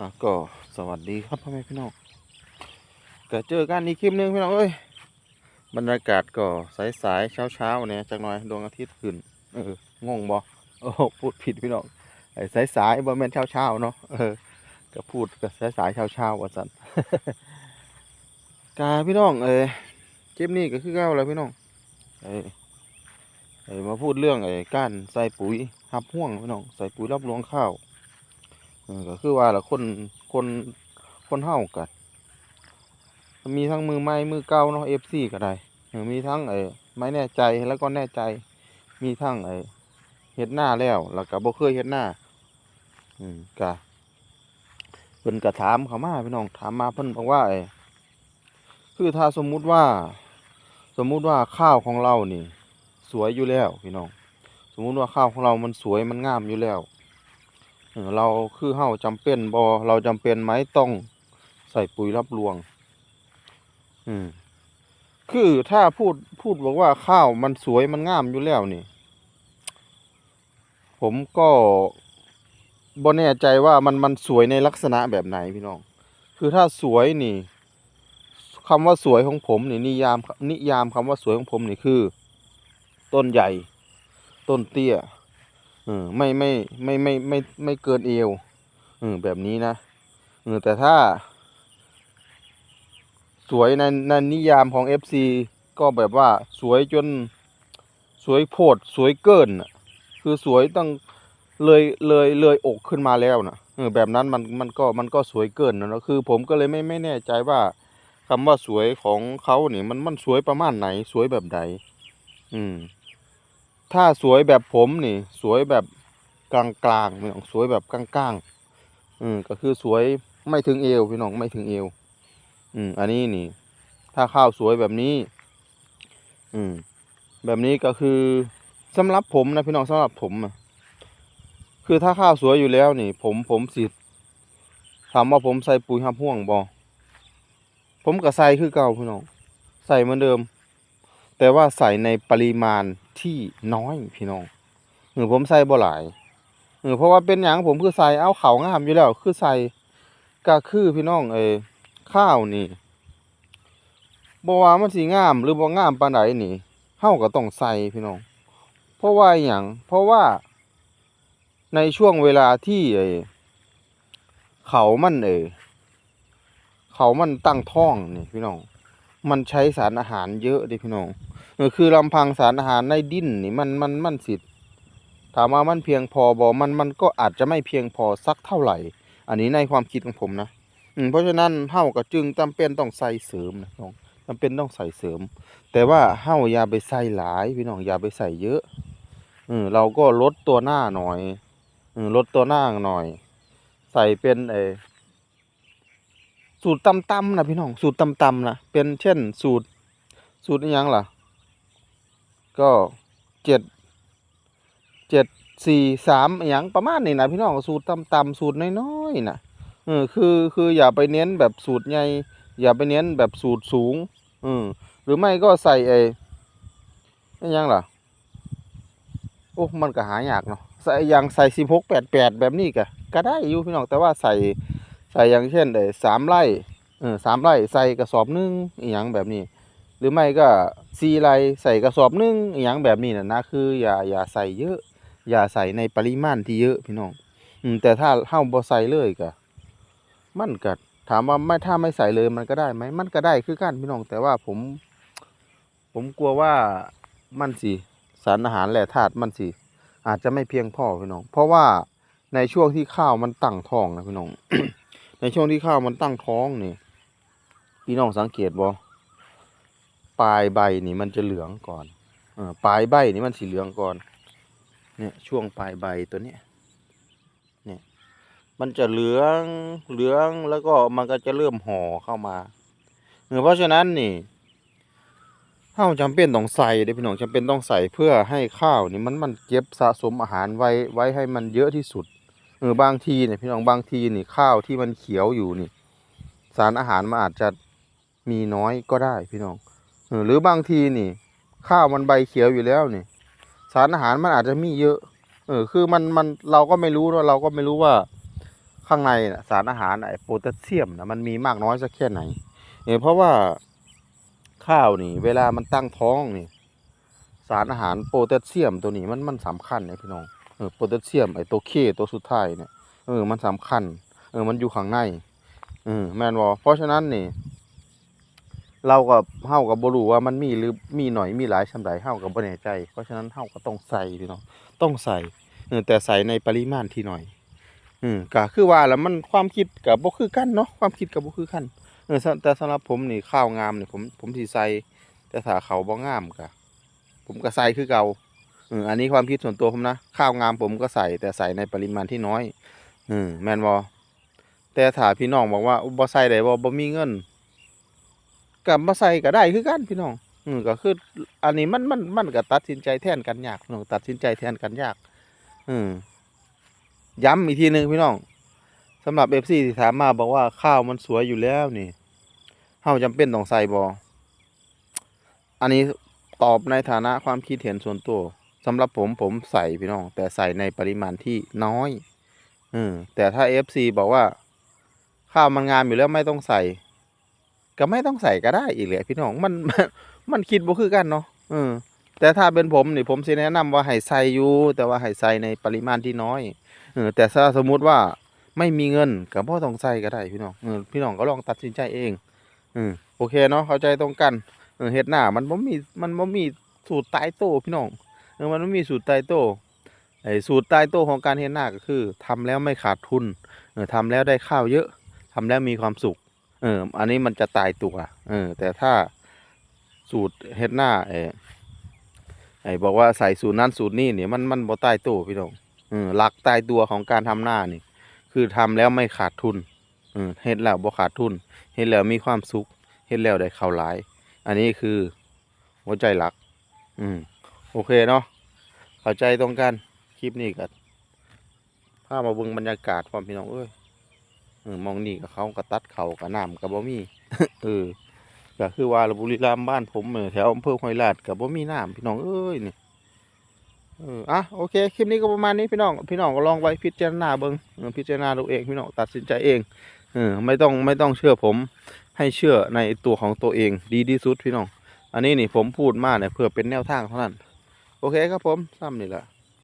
อะก็สวัสดีครับพ่อแม่พี่น้องก็เจอกันอีกคลิปหนึงพี่น้องเอ้ยบรรยากาศก็สายสายเช้าเช้าเนี่ยจักหน่อยดวงอาทิตย์ขึ้นเอองงบ่โอ้พูดผิดพี่น้องไอ้สายสายบ่แม่นเช้าเช้าเนาะเออก็พูดก็สายสายเช้าเช้าว่าซั่นกาพี่น้องเอ้ยคลิปนี้ก็คือเก่าแล้วพี่น้องเอ้ยเอ้มาพูดเรื่องไอ้ก้านใส่ปุ๋ยหับห่วงพี่น้องใส่ปุ๋ยรับรวงข้าว ก็คือว่าละคนคนคนเฮากันมีทั้งมือไม้มือเก่าเนาะ FC ก็ได้มีทั้งไอ้ไม้แน่ใจแล้วก็แน่ใจ มีทั้งไอ้เฮ็ดหน้าแล้ว แล้วก็บ่เคยเฮ็ดหน้า อืมก็เพิ่นก็ถามเขามาพี่น้องถามมาเพิ่นบอกว่าไอ้คือถ้าสมมุติว่า สมมุติว่าข้าวของเรานี่ สวยอยู่แล้วพี่น้อง สมมุติว่าข้าวของเรามันสวยมันงามอยู่แล้ว เราคือเฮาจำเป็นบ่เราจำเป็นไหมต้องใส่ปุ๋ยรับรวง อืม คือถ้าพูดพูดบอกว่าข้าวมันสวยมันงามอยู่แล้วนี่ ผมก็บ่แน่ใจว่ามันมันสวยในลักษณะแบบไหนพี่น้อง คือถ้าสวยนี่คำว่าสวยของผมนี่นิยามนิยามคำว่าสวยของผมนี่คือ ต้นใหญ่ ต้นเตี้ย เออไม่ไม่ไม่ไม่ไม่ไม่เกินเอวเออแบบนี้นะเออแต่ถ้า สวยในในนิยามของ FC ก็แบบว่าสวยจนสวยโพดสวยเกินน่ะคือสวยตั้งเลยเลยเลยอกขึ้นมาแล้วนะเออแบบนั้นมันมันก็มันก็สวยเกินนะคือ ผมก็เลยไม่ไม่แน่ใจว่าคำว่าสวยของเขานี่มันมันสวยประมาณไหนสวยแบบใดอืม ถ้าสวยแบบผมนี่ สวยแบบกลางกลางๆพี่น้องสวยแบบกลางกลางๆอืมก็คือสวยไม่ถึงเอวพี่น้องไม่ถึงเอว อืมอันนี้นี่ ถ้าข้าวสวยแบบนี้ อืม แบบนี้ก็คือสำหรับผมนะพี่น้องสำหรับผมอะคือถ้าข้าวสวยอยู่แล้วนี่ ผมผมสิถามว่าผมใส่ปุ๋ยหับห่วงบอผมก็ใส่คือเก่าพี่น้อง ใส่เหมือนเดิม แต่ว่าใส่ในปริมาณ ที่น้อยพี่น้องเออผมใส่บ่หลายเออเพราะว่าเป็นอย่างผมคือใส่เอาเขางามอยู่แล้วคือใส่ก็คือพี่น้องเออข้าวนี่บ่ว่ามันสิงามหรือบ่งามปานใดนี่เฮาก็ต้องใส่พี่น้อง เพราะว่าหยังเพราะว่าในช่วงเวลาที่เออเขามันเออเขามันตั้งท้องนี่พี่น้อง มันใช้สารอาหารเยอะดิพี่น้องเออคือลำพังสารอาหารในดินนี่มันมันมันสิถามว่ามันเพียงพอบอมันมันก็อาจจะไม่เพียงพอสักเท่าไหร่ อันนี้ในความคิดของผมนะอืมเพราะฉะนั้นเฮาก็จึงจำเป็นต้องใส่เสริมนะน้องจำเป็นต้องใส่เสริม แต่ว่าเฮาอย่าไปใส่หลายพี่น้องอย่าไปใส่เยอะเออเราก็ลดตัวหน้าหน่อยเออลดตัวหน้าหน่อย ใส่เป็นเออ สูตรตำๆนะพี่น้อง สูตรตำๆนะเป็นเช่น สูตร สูตรอิหยังล่ะ ก็เจ็ดเจ็ดสี่สามอย่างประมาณนี้นะพี่น้องสูตรต่ำสูตรน้อยๆนะเออคือคืออย่าไปเน้นแบบสูตรใหญ่อย่าไปเน้นแบบสูตรสูงอืมหรือไม่ก็ใส่ไอ้อยังล่ะโอ้มันก็หายากเนาะใส่อย่างใส่สิบหกแปดแปดแบบนี้ก็ก็ได้อยู่พี่น้องแต่ว่าใส่ ใส่อย่างเช่นไอ้สามไร่เออสามไร่ใส่กระสอบนึงอีหยังแบบนี้ หรือไม่ก็ซีไร่ใส่กระสอบนึงอหย่างแบบนี้นะนะคืออย่าอย่าใส่เยอะ อย่าใส่ในปริมาณที่เยอะพี่น้องอืมแต่ถ้าเฮาบ่ใส่เลยก็มันก็ถามว่าไม่ถ้าไม่ใส่เลยมันก็ได้ไหมมันก็ได้คือกันพี่น้องแต่ว่าผม ผมกลัวว่ามันสิสารอาหารแหล่ธาตุมันสิอาจจะไม่เพียงพอพี่น้อง เพราะว่าในช่วงที่ข้าวมันตั้งท้องนะพี่น้อง ในช่วงที่ข้าวมันตั้งท้องนี่พี่น้องสังเกตบ่ปลายใบนี่มันจะเหลืองก่อนอปลายใบนี่มันสีเหลืองก่อน เนี่ยช่วงปลายใบตัวเนี้ยเนี่ย มันจะเหลืองเหลืองแล้วก็มันก็จะเริ่มห่อเข้ามาเพราะฉะนั้นนี่เฮาวจำเป็นต้องใส่เด้พี่น้องจำเป็นต้องใส่เพื่อให้ข้าวนี่มันมันเก็บสะสมอาหารไว้ไว้ให้มันเยอะที่สุด เออบางทีเนี่ยพี่น้องบางทีนี่ข้าวที่มันเขียวอยู่นี่ สารอาหารมันอาจจะมีน้อยก็ได้พี่น้องเออหรือบางทีนี่ ข้าวมันใบเขียวอยู่แล้วนี่ สารอาหารมันอาจจะมีเยอะ เออคือมันมันเราก็ไม่รู้ว่าเราก็ไม่รู้ว่าข้างในนะสารอาหารไอ้โพแทสเซียมนะมันมีมากน้อยสักแค่ไหนเออเพราะว่าข้าวนี่ เวลามันตั้งท้องนี่ สารอาหารโพแทสเซียมตัวนี้มันมันสำคัญเนี่ยพี่น้อง เออโพแทสเซียมไอ้ตัวเคตัวสุดท้ายเนี่ยเออมันสำคัญ เออมันอยู่ข้างในเออแมนบ่เพราะฉะนั้นนี่ เรากับเฮากับบรูว่ามันมีหรือมีหน่อยมีหลายชำใดเฮากับบ่แน่ใจ เพราะฉะนั้นเฮาก็ต้องใส่พี่น้องต้องใส่เออแต่ใส่ในปริมาณที่หน่อยอืมก็คือว่าแล้วมันความคิดก็บ่คือกันเนาะความคิดก็บ่คือกันเออแต่สำหรับผมนี่ข้าวงามนี่ผมผมสิใส่แต่ถ้าเขาบ่งามก็ผมก็ใส่คือเก่า อออันนี้ความคิดส่วนตัวผมนะ ข้าวงามผมก็ใส่แต่ใส่ในปริมาณที่น้อย อืมแมนบ่แต่ถ้าพี่น้องบอกว่าบ่ใส่ได้บ่บ่มีเงินก็บ่ใส่ก็ได้คือกันพี่น้อง อืมก็คือ อันนี้มันมันมันก็ตัดสินใจแทนกันยากพี่น้องตัดสินใจแทนกันยาก อืมย้ำอีกทีหนึ่งพี่น้องสำหรับเอฟซีที่ถามมาบอกว่าข้าวมันสวยอยู่แล้วนี่เฮาจำเป็นต้องใส่บออันนี้ตอบในฐานะความคิดเห็นส่วนตัว สำหรับผมผมใส่พี่น้อง แต่ใส่ในปริมาณที่น้อยอืมแต่ถ้าเอฟซีบอกว่า ข้าวมันงามอยู่แล้วไม่ต้องใส่ ก็ไม่ต้องใส่ก็ได้อีกแหละพี่น้องมันมันมันคิดบ่คือกันเนาะเออ แต่ถ้าเป็นผมนี่ผมสิแนะนำว่าให้ใส่อยู่ แต่ว่าให้ใส่ในปริมาณที่น้อยเออแต่ถ้าสมมุติว่าไม่มีเงินก็บ่ต้องใส่ก็ได้พี่น้องเออพี่น้องก็ลองตัดสินใจเองเออโอเคเนาะเข้าใจตรงกันเออเฮ็ดหน้ามันบ่มีมันบ่มีสูตรตายตัวพี่น้อง เออมันบ่มีสูตรตายตัวไอ้สูตรตายตัวของการเฮ็ดหน้าก็คือทำแล้วไม่ขาดทุนเออทำแล้วได้ข้าวเยอะทำแล้วมีความสุขเอออันนี้มันจะตายตัวเออแต่ถ้าสูตรเฮ็ดหน้าไอ้ไอ้บอกว่าใส่สูตรนั้นสูตรนี้เนี่ยมันมันบ่ตายตัวพี่น้องเออหลักตายตัวของการทำหน้านี่ คือทำแล้วไม่ขาดทุนเออเฮ็ดแล้วบ่ขาดทุนเฮ็ดแล้วมีความสุขเฮ็ดแล้วได้ข้าวหลาย อันนี้คือหัวใจหลัก อืม โอเคเนาะเข้าใจตรงกันคลิปนี้ก็พามาเบิ่งบรรยากาศพร้อมพี่น้องเอ้ยเออมองนี่กับเขาก็ตัดเขากับน้ำกับบ่มีเออก็คือว่าบุรีรัมย์บ้านผมเออแถวอำเภอห้วยลาดกับบ่มีน้ำพี่น้องเอ้ยนี่เอออะโอเคคลิปนี้ก็ประมาณนี้พี่น้องพี่น้องก็ลองไว้พิจารณาเบิ่งเออพิจารณาดูเองพี่น้องตัดสินใจเองเออไม่ต้องไม่ต้องเชื่อผมให้เชื่อในตัวของตัวเอง ดีที่สุดพี่น้อง อันนี้นี่ผมพูดมาเนี่ยเพื่อเป็นแนวทางเท่านั้น โอเคครับผมซ้ำนี่แหละ